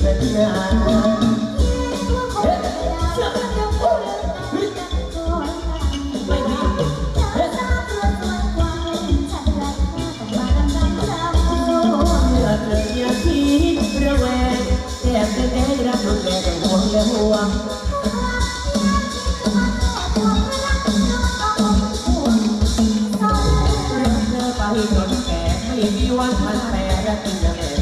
Thank you. คนแก่ไม่มีวันมันแปรและเป็นจะแก่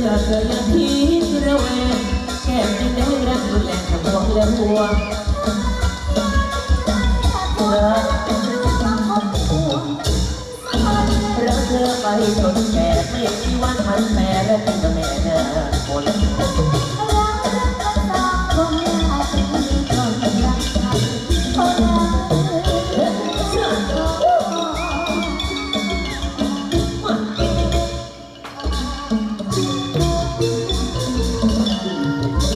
สื้อเสื้อยันพีกระแวงแก้มยิ้มแดงรักรุนแรงขมวดและหัวรักรักเธอไปจนแก่ไม่มีวันพันแม่